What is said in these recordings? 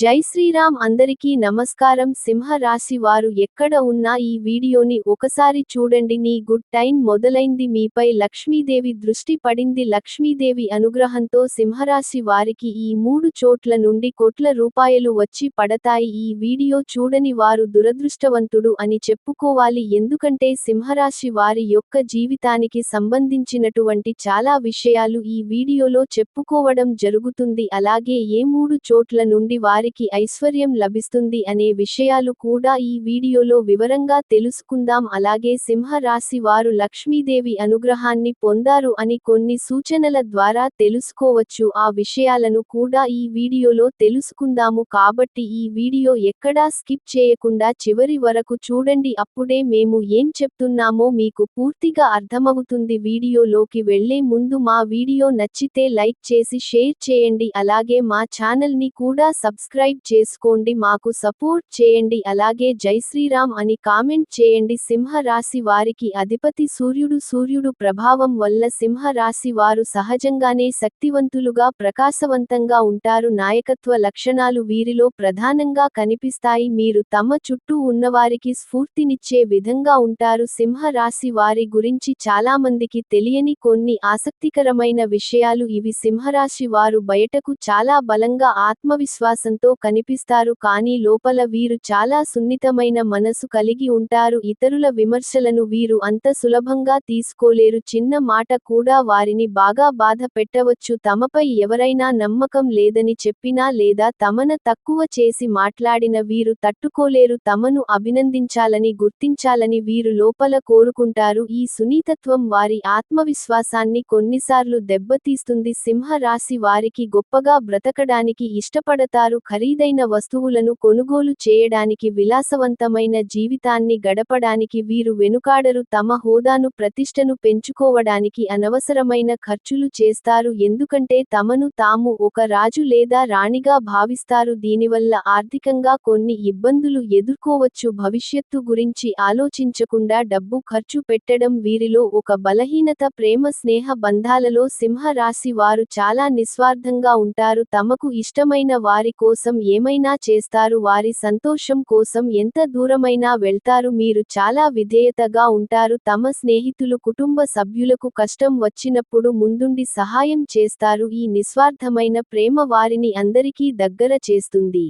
జై శ్రీరామ్ అందరికీ నమస్కారం. సింహ రాశి వారు ఎక్కడ ఉన్నా ఈ వీడియోని ఒకసారి చూడండి. నీ గుడ్ టైం మొదలైంది. మీపై లక్ష్మీదేవి దృష్టి పడింది. లక్ష్మీదేవి అనుగ్రహంతో సింహరాశి వారికి ఈ మూడు చోట్ల నుండి కోట్ల రూపాయలు వచ్చి పడతాయి. ఈ వీడియో చూడని వారు దురదృష్టవంతుడు అని చెప్పుకోవాలి. ఎందుకంటే సింహరాశి వారి యొక్క జీవితానికి సంబంధించినటువంటి చాలా విషయాలు ఈ వీడియోలో చెప్పుకోవడం జరుగుతుంది. అలాగే ఏ మూడు చోట్ల నుండి వారి వారికి ఐశ్వర్యం లభిస్తుంది అనే విషయాలు కూడా ఈ వీడియోలో వివరంగా తెలుసుకుందాం. అలాగే సింహ రాశి వారు లక్ష్మీదేవి అనుగ్రహాన్ని పొందారు అని కొన్ని సూచనల ద్వారా తెలుసుకోవచ్చు. ఆ విషయాలను కూడా ఈ వీడియోలో తెలుసుకుందాము. కాబట్టి ఈ వీడియో ఎక్కడా స్కిప్ చేయకుండా చివరి వరకు చూడండి. అప్పుడే మేము ఏం చెప్తున్నామో మీకు పూర్తిగా అర్థమవుతుంది. వీడియోలోకి వెళ్ళే ముందు మా వీడియో నచ్చితే లైక్ చేసి షేర్ చేయండి. అలాగే మా ఛానల్ని కూడా సబ్స్క్రైబ్ చేసుకోండి మాకు సపోర్ట్ చేయండి అలాగే జై శ్రీరామ్ అని కామెంట్ చేయండి. సింహ రాశి వారికి అధిపతి సూర్యుడు సూర్యుడు ప్రభావం వల్ల సింహ రాశి వారు సహజంగానే శక్తివంతులుగా ప్రకాశవంతంగా ఉంటారు. నాయకత్వ లక్షణాలు వీరిలో ప్రధానంగా కనిపిస్తాయి. మీరు తమ చుట్టూ ఉన్నవారికి స్ఫూర్తినిచ్చే విధంగా ఉంటారు. సింహ రాశి వారి గురించి చాలామందికి తెలియని కొన్ని ఆసక్తికరమైన విషయాలు ఇవి. సింహరాశి వారు బయటకు చాలా బలంగా ఆత్మవిశ్వాసం ఆత్మవిశ్వాసంతో కనిపిస్తారు కానీ లోపల వీరు చాలా సున్నితమైన మనసు కలిగి ఉంటారు. ఇతరుల విమర్శలను వీరు అంత సులభంగా తీసుకోలేరు. చిన్న మాట కూడా వారిని బాగా బాధ పెట్టవచ్చు. తమపై ఎవరైనా నమ్మకం లేదని చెప్పినా లేదా తమన తక్కువ చేసి మాట్లాడిన వీరు తట్టుకోలేరు. తమను అభినందించాలని గుర్తించాలని వీరు లోపల కోరుకుంటారు. ఈ సునీతత్వం వారి ఆత్మవిశ్వాసాన్ని కొన్నిసార్లు దెబ్బతీస్తుంది. సింహ రాశి వారికి గొప్పగా బ్రతకడానికి ఇష్టపడతారు. ఖరీదైన వస్తువులను కొనుగోలు చేయడానికి విలాసవంతమైన జీవితాన్ని గడపడానికి వీరు వెనుకాడరు తమ హోదాను ప్రతిష్టను పెంచుకోవడానికి అనవసరమైన ఖర్చులు చేస్తారు. ఎందుకంటే తమను తాము ఒక రాజు లేదా రాణిగా భావిస్తారు. దీనివల్ల ఆర్థికంగా కొన్ని ఇబ్బందులు ఎదుర్కోవచ్చు. భవిష్యత్తు గురించి ఆలోచించకుండా డబ్బు ఖర్చు పెట్టడం వీరిలో ఒక బలహీనత ప్రేమ స్నేహ బంధాలలో సింహ రాశి వారు చాలా నిస్వార్థంగా ఉంటారు. తమకు ఇష్టమైన వారి కోసం ఏమైనా చేస్తారు వారి సంతోషం కోసం ఎంత దూరమైనా వెళ్తారు మీరు చాలా విధేయతగా ఉంటారు తమ స్నేహితులు కుటుంబ సభ్యులకు కష్టం వచ్చినప్పుడు ముందుండి సహాయం చేస్తారు ఈ నిస్వార్థమైన ప్రేమ వారిని అందరికీ దగ్గర చేస్తుంది.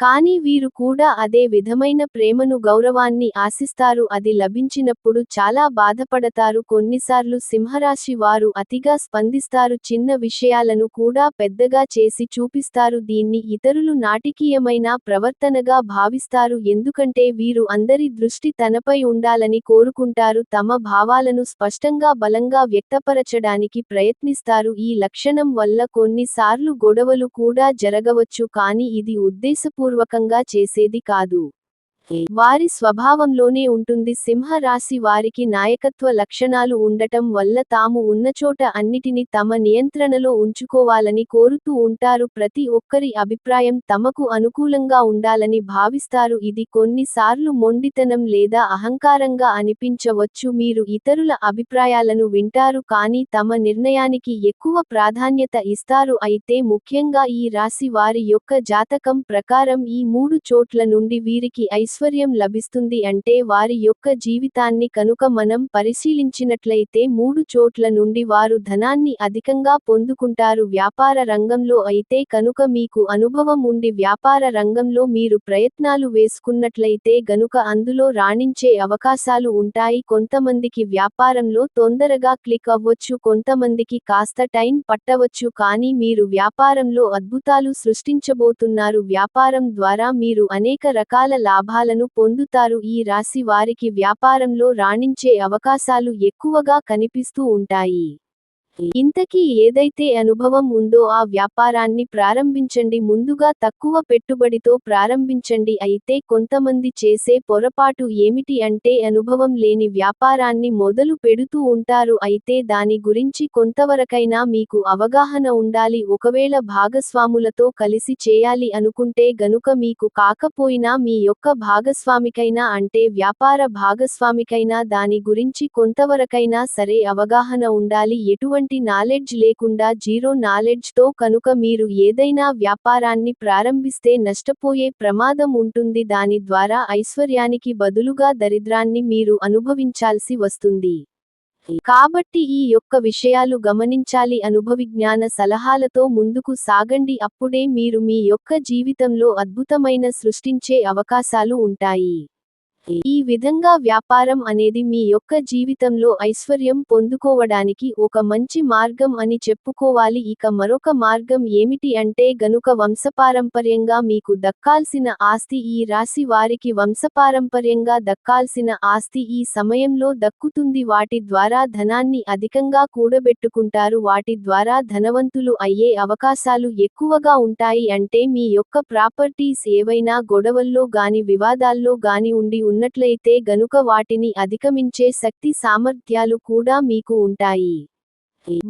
కానీ వీరు కూడా అదే విధమైన ప్రేమను గౌరవాన్ని ఆశిస్తారు. అది లభించినప్పుడు చాలా బాధపడతారు. కొన్నిసార్లు సింహరాశి వారు అతిగా స్పందిస్తారు. చిన్న విషయాలను కూడా పెద్దగా చేసి చూపిస్తారు. దీన్ని ఇతరులు నాటికీయమైన ప్రవర్తనగా భావిస్తారు. ఎందుకంటే వీరు అందరి దృష్టి తనపై ఉండాలని కోరుకుంటారు. తమ భావాలను స్పష్టంగా బలంగా వ్యక్తపరచడానికి ప్రయత్నిస్తారు. ఈ లక్షణం వల్ల కొన్నిసార్లు గొడవలు కూడా జరగవచ్చు. కానీ ఇది మనస్సుపూర్వకంగా చేసేది కాదు. వారి స్వభావంలోనే ఉంటుంది సింహ రాశి వారికి నాయకత్వ లక్షణాలు ఉండటం వల్ల తాము ఉన్నచోట అన్నిటిని తమ నియంత్రణలో ఉంచుకోవాలని కోరుతూ ఉంటారు. ప్రతి ఒక్కరి అభిప్రాయం తమకు అనుకూలంగా ఉండాలని భావిస్తారు. ఇది కొన్నిసార్లు మొండితనం లేదా అహంకారంగా అనిపించవచ్చు. మీరు ఇతరుల అభిప్రాయాలను వింటారు కానీ తమ నిర్ణయానికి ఎక్కువ ప్రాధాన్యత ఇస్తారు. అయితే ముఖ్యంగా ఈ రాశి వారి యొక్క జాతకం ప్రకారం ఈ మూడు చోట్ల నుండి వీరికి ఐశ్వర్య లభిస్తుంది అంటే వారి యొక్క జీవితాన్ని కనుక మనం పరిశీలించినట్లయితే మూడు చోట్ల నుండి వారు ధనాన్ని అధికంగా పొందుకుంటారు. వ్యాపార రంగంలో అయితే కనుక మీకు అనుభవం ఉండి వ్యాపార రంగంలో మీరు ప్రయత్నాలు వేసుకున్నట్లయితే గనుక అందులో రాణించే అవకాశాలు ఉంటాయి. కొంతమందికి వ్యాపారంలో తొందరగా క్లిక్ అవ్వచ్చు కొంతమందికి కాస్త టైం పట్టవచ్చు కానీ మీరు వ్యాపారంలో అద్భుతాలు సృష్టించబోతున్నారు. వ్యాపారం ద్వారా మీరు అనేక రకాల లాభాలు లాభాలను పొందుతారు. ఈ రాశి వారికి వ్యాపారంలో రాణించే అవకాశాలు ఎక్కువగా కనిపిస్తూ ఉంటాయి. ఇంతకీ ఏదైతే అనుభవం ఉందో ఆ వ్యాపారాన్ని ప్రారంభించండి. ముందుగా తక్కువ పెట్టుబడితో ప్రారంభించండి. అయితే కొంతమంది చేసే పొరపాటు ఏమిటి అంటే అనుభవం లేని వ్యాపారాన్ని మొదలు పెడుతూ ఉంటారు. అయితే దాని గురించి కొంతవరకైనా మీకు అవగాహన ఉండాలి. ఒకవేళ భాగస్వాములతో కలిసి చేయాలి అనుకుంటే గనుక మీకు కాకపోయినా మీ యొక్క భాగస్వామికైనా అంటే వ్యాపార భాగస్వామికైనా దాని గురించి కొంతవరకైనా సరే అవగాహన ఉండాలి. ఎటువంటి ఎటువంటి నాలెడ్జ్ లేకుండా జీరో నాలెడ్జ్తో కనుక మీరు ఏదైనా వ్యాపారాన్ని ప్రారంభిస్తే నష్టపోయే ప్రమాదం ఉంటుంది. దాని ద్వారా ఐశ్వర్యానికి బదులుగా దరిద్రాన్ని మీరు అనుభవించాల్సి వస్తుంది. కాబట్టి ఈ యొక్క విషయాలు గమనించాలి. అనుభవిజ్ఞాన సలహాలతో ముందుకు సాగండి. అప్పుడే మీరు మీ యొక్క జీవితంలో అద్భుతమైన సృష్టించే అవకాశాలు ఉంటాయి. ఈ విధంగా వ్యాపారం అనేది మీ యొక్క జీవితంలో ఐశ్వర్యం పొందుకోవడానికి ఒక మంచి మార్గం అని చెప్పుకోవాలి. ఇక మరొక మార్గం ఏమిటి అంటే గనుక వంశపారంపర్యంగా మీకు దక్కాల్సిన ఆస్తి ఈ రాశి వారికి వంశపారంపర్యంగా దక్కాల్సిన ఆస్తి ఈ సమయంలో దక్కుతుంది. వాటి ద్వారా ధనాన్ని అధికంగా కూడబెట్టుకుంటారు. వాటి ద్వారా ధనవంతులు అయ్యే అవకాశాలు ఎక్కువగా ఉంటాయి. అంటే మీ యొక్క ప్రాపర్టీస్ ఏవైనా గొడవల్లో గాని వివాదాల్లో గాని ఉండి ఉన్నట్లయితే గనుక వాటిని అధిగమించే శక్తి సామర్థ్యాలు కూడా మీకు ఉంటాయి.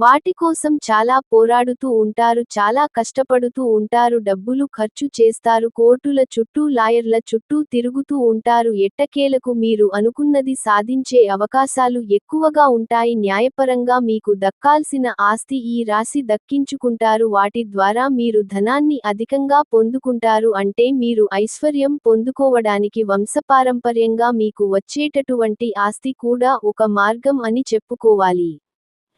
వాటి కోసం చాలా పోరాడుతూ ఉంటారు చాలా కష్టపడుతూ ఉంటారు డబ్బులు ఖర్చు చేస్తారు కోర్టుల చుట్టూ లాయర్ల చుట్టూ తిరుగుతూ ఉంటారు. ఎట్టకేలకు మీరు అనుకున్నది సాధించే అవకాశాలు ఎక్కువగా ఉంటాయి. న్యాయపరంగా మీకు దక్కాల్సిన ఆస్తి ఈ రాశి దక్కించుకుంటారు. వాటి ద్వారా మీరు ధనాన్ని అధికంగా పొందుకుంటారు. అంటే మీరు ఐశ్వర్యం పొందుకోవడానికి వంశపారంపర్యంగా మీకు వచ్చేటటువంటి ఆస్తి కూడా ఒక మార్గం అని చెప్పుకోవాలి.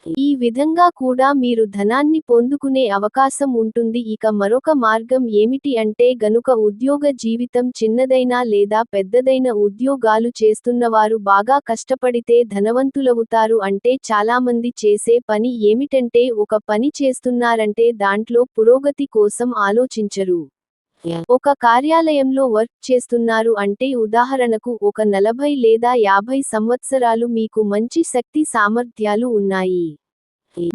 ఈ విధంగా కూడా మీరు ధనాన్ని పొందుకునే అవకాశం ఉంటుంది. ఇక మరొక మార్గం ఏమిటి అంటే గనుక ఉద్యోగ జీవితం చిన్నదైనా లేదా పెద్దదైన ఉద్యోగాలు చేస్తున్నవారు బాగా కష్టపడితే ధనవంతులవుతారు అంటే చాలామంది చేసే పని ఏమిటంటే ఒక పని చేస్తున్నారంటే దాంట్లో పురోగతి కోసం ఆలోచించరు. ఒక కార్యాలయంలో వర్క్ చేస్తున్నారు అంటే ఉదాహరణకు ఒక నలభై లేదా యాభై సంవత్సరాలు మీకు మంచి శక్తి సామర్థ్యాలు ఉన్నాయి.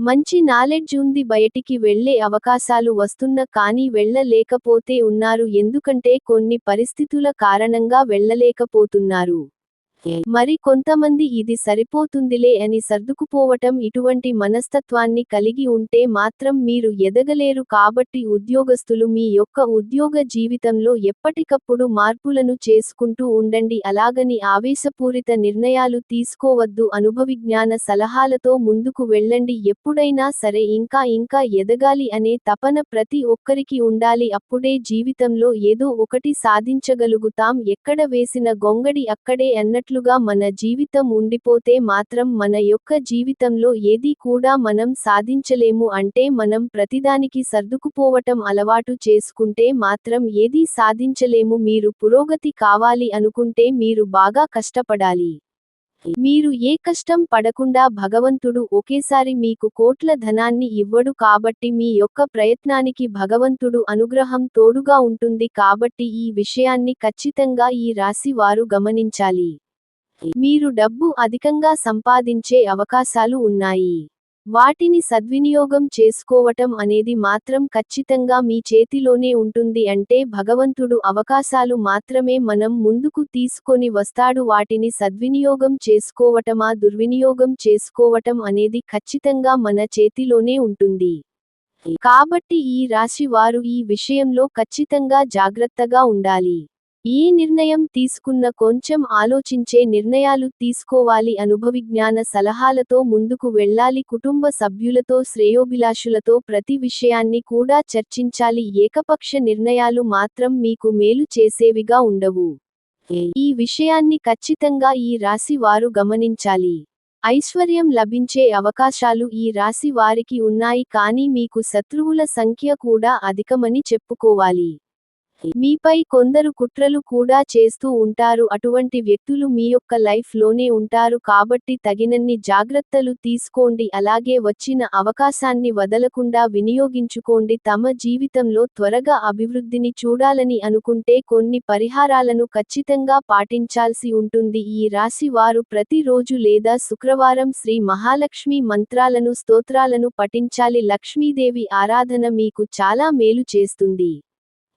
మంచి నాలెడ్జ్ ఉంది బయటికి వెళ్ళే అవకాశాలు వస్తున్న కానీ వెళ్ళలేకపోతే ఉన్నారు ఎందుకంటే కొన్ని పరిస్థితుల కారణంగా వెళ్ళలేకపోతున్నారు. మరి కొంతమంది ఇది సరిపోతుందిలే అని సర్దుకుపోవటం ఇటువంటి మనస్తత్వాన్ని కలిగి ఉంటే మాత్రం మీరు ఎదగలేరు కాబట్టి ఉద్యోగస్తులు మీ యొక్క ఉద్యోగ జీవితంలో ఎప్పటికప్పుడు మార్పులను చేసుకుంటూ ఉండండి. అలాగని ఆవేశపూరిత నిర్ణయాలు తీసుకోవద్దు. అనుభవిజ్ఞాన సలహాలతో ముందుకు వెళ్ళండి. ఎప్పుడైనా సరే ఇంకా ఇంకా ఎదగాలి అనే తపన ప్రతి ఒక్కరికి ఉండాలి. అప్పుడే జీవితంలో ఏదో ఒకటి సాధించగలుగుతాం. ఎక్కడ వేసిన గొంగడి అక్కడే అన్నట్టు ఉన్నట్లుగా మన జీవితం ఉండిపోతే మాత్రం మన యొక్క జీవితంలో ఏది కూడా మనం సాధించలేము అంటే మనం ప్రతిదానికి సర్దుకుపోవటం అలవాటు చేసుకుంటే మాత్రం ఏదీ సాధించలేము. మీరు పురోగతి కావాలి అనుకుంటే మీరు బాగా కష్టపడాలి. మీరు ఏ కష్టం పడకుండా భగవంతుడు ఒకేసారి మీకు కోట్ల ధనాన్ని ఇవ్వడు కాబట్టి మీ యొక్క ప్రయత్నానికి భగవంతుడు అనుగ్రహం తోడుగా ఉంటుంది కాబట్టి ఈ విషయాన్ని ఖచ్చితంగా ఈ రాశి వారు గమనించాలి. మీరు డబ్బు అధికంగా సంపాదించే అవకాశాలు ఉన్నాయి. వాటిని సద్వినియోగం చేసుకోవటం అనేది మాత్రం ఖచ్చితంగా మీ చేతిలోనే ఉంటుంది అంటే భగవంతుడు అవకాశాలు మాత్రమే మనం ముందుకు తీసుకొని వస్తాడు. వాటిని సద్వినియోగం చేసుకోవటమా దుర్వినియోగం చేసుకోవటం అనేది ఖచ్చితంగా మన చేతిలోనే ఉంటుంది. కాబట్టి ఈ రాశి వారు ఈ విషయంలో ఖచ్చితంగా జాగ్రత్తగా ఉండాలి. ఈ నిర్ణయం తీసుకున్న కొంచెం ఆలోచించే నిర్ణయాలు తీసుకోవాలి అనుభవిజ్ఞాన సలహాలతో ముందుకు వెళ్ళాలి. కుటుంబ సభ్యులతో శ్రేయోభిలాషులతో ప్రతి విషయాన్ని కూడా చర్చించాలి. ఏకపక్ష నిర్ణయాలు మాత్రం మీకు మేలు చేసేవిగా ఉండవు. ఈ విషయాన్ని ఖచ్చితంగా ఈ రాశి వారు గమనించాలి. ఐశ్వర్యం లభించే అవకాశాలు ఈ రాశి వారికి ఉన్నాయి కానీ మీకు శత్రువుల సంఖ్య కూడా అధికమని చెప్పుకోవాలి. మీపై కొందరు కుట్రలు కూడా చేస్తూ ఉంటారు. అటువంటి వ్యక్తులు మీ యొక్క లైఫ్లోనే ఉంటారు. కాబట్టి తగినన్ని జాగ్రత్తలు తీసుకోండి. అలాగే వచ్చిన అవకాశాన్ని వదలకుండా వినియోగించుకోండి. తమ జీవితంలో త్వరగా అభివృద్ధిని చూడాలని అనుకుంటే కొన్ని పరిహారాలను ఖచ్చితంగా పాటించాల్సి ఉంటుంది. ఈ రాశి వారు ప్రతిరోజు లేదా శుక్రవారం శ్రీ మహాలక్ష్మి మంత్రాలను స్తోత్రాలను పఠించాలి. లక్ష్మీదేవి ఆరాధన మీకు చాలా మేలు చేస్తుంది.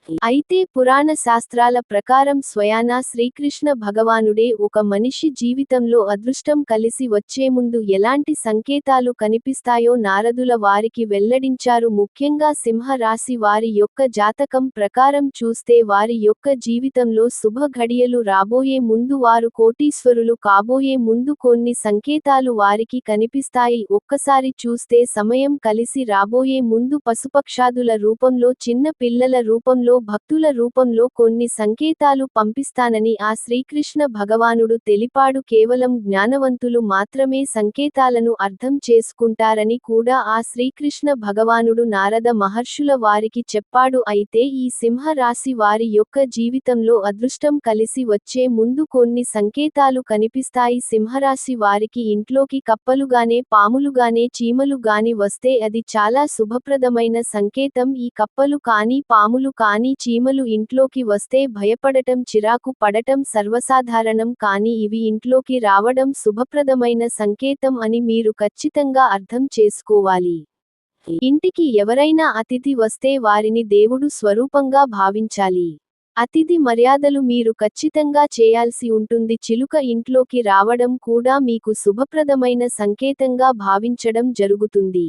అయితే పురాణ శాస్త్రాల ప్రకారం స్వయానా శ్రీకృష్ణ భగవానుడే ఒక మనిషి జీవితంలో అదృష్టం కలిసి వచ్చే ముందు ఎలాంటి సంకేతాలు కనిపిస్తాయో నారదుల వారికి వెల్లడించారు. ముఖ్యంగా సింహ రాశి వారి యొక్క జాతకం ప్రకారం చూస్తే వారి యొక్క జీవితంలో శుభ ఘడియలు రాబోయే ముందు వారు కోటీశ్వరులు కాబోయే ముందు కొన్ని సంకేతాలు వారికి కనిపిస్తాయి. ఒక్కసారి చూస్తే సమయం కలిసి రాబోయే ముందు పశుపక్షాదుల రూపంలో చిన్న పిల్లల రూపంలో భక్తుల రూపంలో కొన్ని సంకేతాలు పంపిస్తానని ఆ శ్రీకృష్ణ భగవానుడు తెలిపాడు. కేవలం జ్ఞానవంతులు మాత్రమే సంకేతాలను అర్థం చేసుకుంటారని కూడా ఆ శ్రీకృష్ణ భగవానుడు నారద మహర్షుల వారికి చెప్పాడు. అయితే ఈ సింహ రాశి వారి యొక్క జీవితంలో అదృష్టం కలిసి వచ్చే ముందు కొన్ని సంకేతాలు కనిపిస్తాయి. సింహరాశి వారికి ఇంట్లోకి కప్పలుగానే పాములుగానే చీమలు గాని వస్తే అది చాలా శుభప్రదమైన సంకేతం. ఈ కప్పలు కానీ పాములు కానీ చీమలు ఇంట్లోకి వస్తే భయపడటం చిరాకు పడటం సర్వసాధారణం కానీ ఇవి ఇంట్లోకి రావడం శుభప్రదమైన సంకేతం అని మీరు ఖచ్చితంగా అర్థం చేసుకోవాలి. ఇంటికి ఎవరైనా అతిథి వస్తే వారిని దేవుడు స్వరూపంగా భావించాలి. అతిథి మర్యాదలు మీరు ఖచ్చితంగా చేయాల్సి ఉంటుంది. చిలుక ఇంట్లోకి రావడం కూడా మీకు శుభప్రదమైన సంకేతంగా భావించడం జరుగుతుంది.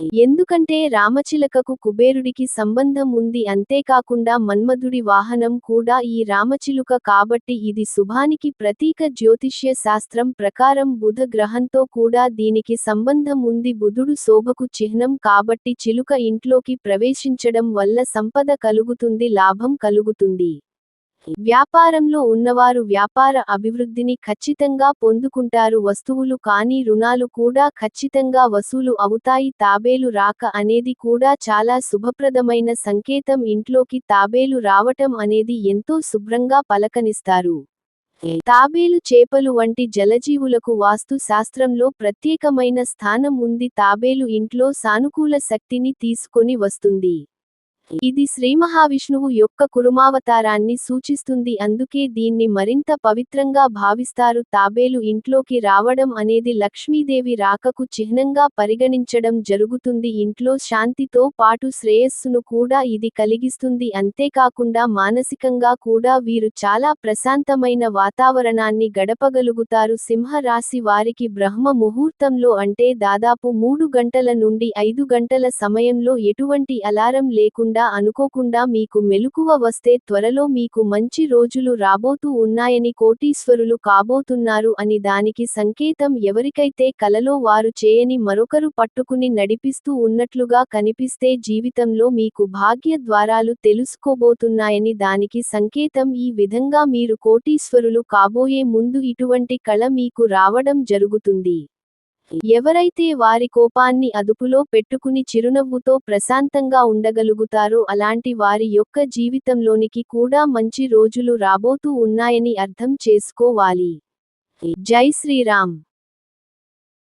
ఎందుకంటే రామచిలకకు కుబేరుడికి సంబంధం ఉంది అంతేకాకుండా మన్మధుడి వాహనం కూడా ఈ రామచిలుక కాబట్టి ఇది శుభానికి ప్రతీక జ్యోతిష్య శాస్త్రం ప్రకారం బుధ గ్రహంతో కూడా దీనికి సంబంధం ఉంది. బుధుడు శోభకు చిహ్నం కాబట్టి చిలుక ఇంట్లోకి ప్రవేశించడం వల్ల సంపద కలుగుతుంది లాభం కలుగుతుంది. వ్యాపారంలో ఉన్నవారు వ్యాపార అభివృద్ధిని ఖచ్చితంగా పొందుకుంటారు వస్తువులు కానీ రుణాలు కూడా ఖచ్చితంగా వసూలు అవుతాయి. తాబేలు రాక అనేది కూడా చాలా శుభప్రదమైన సంకేతం. ఇంట్లోకి తాబేలు రావటం అనేది ఎంతో శుభ్రంగా పలకనిస్తారు. తాబేలు చేపలు వంటి జలజీవులకు వాస్తు శాస్త్రంలో ప్రత్యేకమైన స్థానం ఉంది. తాబేలు ఇంట్లో సానుకూల శక్తిని తీసుకొని వస్తుంది. ఇది శ్రీ మహావిష్ణువు యొక్క కురుమావతారాన్ని సూచిస్తుంది. అందుకే దీన్ని మరింత పవిత్రంగా భావిస్తారు. తాబేలు ఇంట్లోకి రావడం అనేది లక్ష్మీదేవి రాకకు చిహ్నంగా పరిగణించడం జరుగుతుంది. ఇంట్లో శాంతితో పాటు శ్రేయస్సును కూడా ఇది కలిగిస్తుంది. అంతేకాకుండా మానసికంగా కూడా వీరు చాలా ప్రశాంతమైన వాతావరణాన్ని గడపగలుగుతారు. సింహ రాశి వారికి బ్రహ్మ ముహూర్తంలో అంటే దాదాపు మూడు గంటల నుండి ఐదు గంటల సమయంలో ఎటువంటి అలారం లేకుండా అనుకోకుండా మీకు మెలకువ వస్తే త్వరలో మీకు మంచి రోజులు రాబోతూ ఉన్నాయని కోటీశ్వరులు కాబోతున్నారు అని దానికి సంకేతం ఎవరికైతే కలలో వారు చేయని మరొకరు పట్టుకుని నడిపిస్తూ ఉన్నట్లుగా కనిపిస్తే జీవితంలో మీకు భాగ్య ద్వారాలు తెలుసుకోబోతున్నాయని దానికి సంకేతం ఈ విధంగా మీరు కోటీశ్వరులు కాబోయే ముందు ఇటువంటి కళ మీకు రావడం జరుగుతుంది. ఎవరైతే వారి కోపాన్ని అదుపులో పెట్టుకుని చిరునవ్వుతో ప్రశాంతంగా ఉండగలుగుతారో అలాంటి వారి యొక్క జీవితంలోనికి కూడా మంచి రోజులు రాబోతూ ఉన్నాయని అర్థం చేసుకోవాలి. జై శ్రీరామ్.